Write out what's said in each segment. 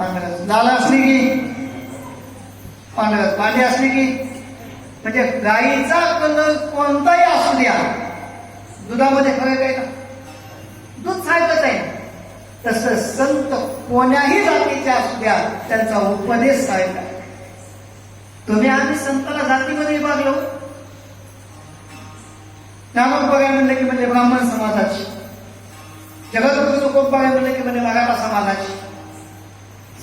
पांढरच लाल असली की. पांढरच पांढरी असली की. म्हणजे गाईचा कलर कोणताही असू द्या. दुधामध्ये फरक आहे का? दूध सारखंच आहे. तसं संत कोण्याही जातीचे असू द्या त्यांचा उपदेश सारखा आहे. तुम्ही आम्ही संताला जातीमध्ये विभागलो. त्यामुळे बघायला म्हणलं की म्हणजे ब्राह्मण समाजाची. जगद्गुरु तुकोब बघायला म्हणलं की म्हणजे मराठा समाजाची.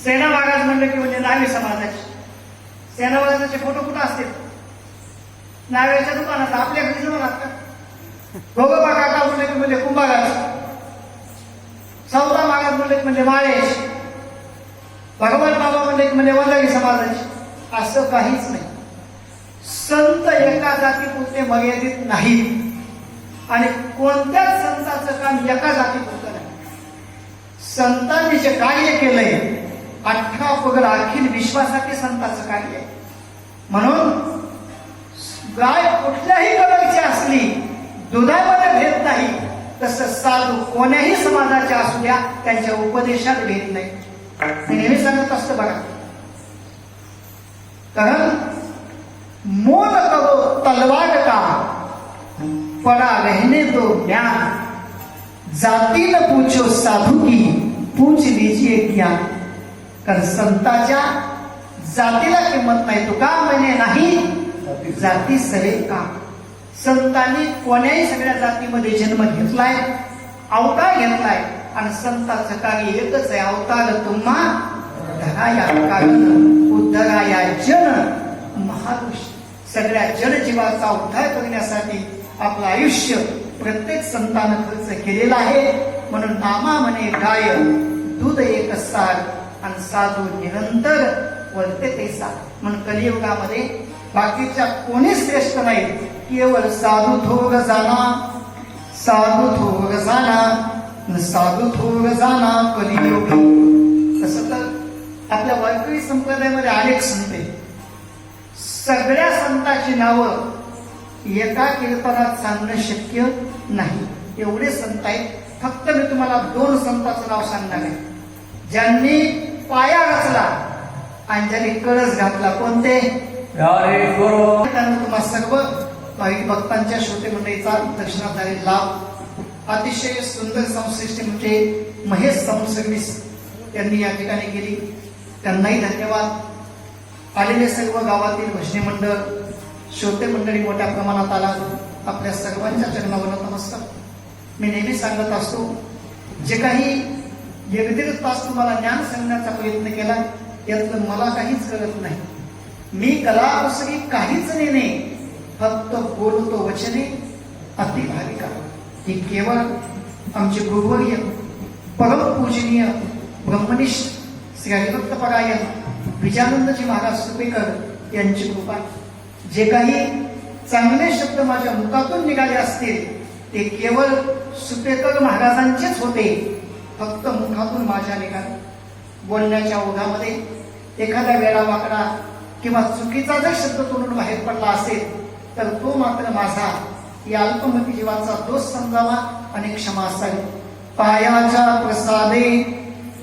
सेना महाराज म्हणलं की म्हणजे नावे समाजाचे. सेना महाराजाचे फोटो कुठं असतील? नाव्याच्या दुकानात आपल्या घरी जवळ लागतात गोगोबा काका म्हणले की म्हणजे कुंभाराज सौदा महाराज म्हणले की म्हणजे माळेश. भगवान बाबा म्हणले की म्हणजे वंजारी समाजाचे. असं काहीच नाही. संत एका जातीपुरते मर्यादित नाहीत. आणि कोणत्याच संताचं काम एका जातीपुरतं नाही. संतांनी जे कार्य केलंय अठरा पगड अखिल विश्वासाठी संताचं कार्य आहे. म्हणून गाय कुठल्याही कलरची असली दुधामध्ये भेद नाही तसं साधू कोण्याही समाजाच्या असू द्या त्यांच्या उपदेशात भेद नाही. मी नेहमी सांगत असतो बघा. कारण मोल करो तलवार का पड़ा रहने दो ज्ञान. जाती न पूछो साधू की पूछ लीजिए ज्ञान. कारण संताच्या जातीला किंमत नाही. तो का म्हणे नाही? जाती सरे का? संतांनी कोण्याही सगळ्या जातीमध्ये जन्म घेतलाय अवतार घेतलाय आणि संताचं कार्य एकच आहे अवतार तुम्हा धराया. कारण उद्धराया जन महापुरुष. सगळ्या जनजीवाचा उद्धार करण्यासाठी आपलं आयुष्य प्रत्येक संतानं खर्च केलेला आहे. म्हणून नामा म्हणे गाय दूध एक सार आणि साधू निरंतर वळते तेसा. म्हणून कलियुगामध्ये बाकीच्या कोणी श्रेष्ठ नाही? केवळ साधू थोग जाना साधू थोग जाना साधू थोग जाना कलियुग. तसं तर आपल्या वारकरी संप्रदायामध्ये अनेक संत आहेत. सगळ्या संतांची नावं एका कीर्तनात सांगणं शक्य नाही. एवढे संत आहेत. फक्त मी तुम्हाला दोन संतांचं नाव सांगणार आहे. ज्यांनी पाया रचला आणि ज्यांनी कळस घातला. कोणते? यारे गुरु त्यानं तुम्हा सर्व भाविक भक्तांच्या श्रोते मंडळीचा दर्शनाधारी लाभ. अतिशय सुंदर संश्लिष्ट म्हणजे महेश साऊंड सर्व्हिस त्यांनी या ठिकाणी केली. त्यांनाही धन्यवाद. आलेले सर्व गावातील भजनी मंडळ श्रोते मंडळी मोठ्या प्रमाणात आला. आपल्या सर्वांच्या चरणावर नमस्कार. मी नेहमी सांगत असतो जे काही एक पास तुम्हाला ज्ञान सांगण्याचा प्रयत्न केला यातलं मला काहीच कळत नाही. मी कला कलाकुसरी काहीच नेणे फक्त बोलतो वचने अतिभाविका. ही केवळ आमचे गुरुवर्य परमपूजनीय ब्रह्मनिष्ठ श्री हरिभक्त परायण विजानंदजी महाराज सुपेकर यांची कृपा. जे काही चांगले शब्द माझ्या मुखातून निघाले असतील ते केवळ सुपेकर महाराजांचेच होते. फक्त मुखातून माझ्या निघाले बोलण्याच्या ओघामध्ये एखाद्या वेळा वाकडा किंवा चुकीचा जर शब्द तोडून बाहेर पडला असेल तर तो मात्र माझा. या अल्पमती जीवाचा दोष समजावा आणि क्षमा असावी. पायाच्या प्रसादे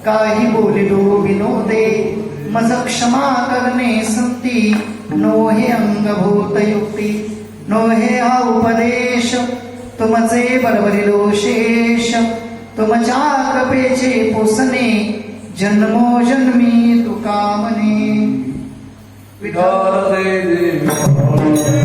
काही बोलिलो विनोदे. मज क्षमा करणे संती. नोहे अंगभूत युक्ती. नोहे हा उपदेश. तुमचे बरोबरिलो शेष. तुम चाक पेचे पोसने जन्मो जन्मी तुका मने विदारे ने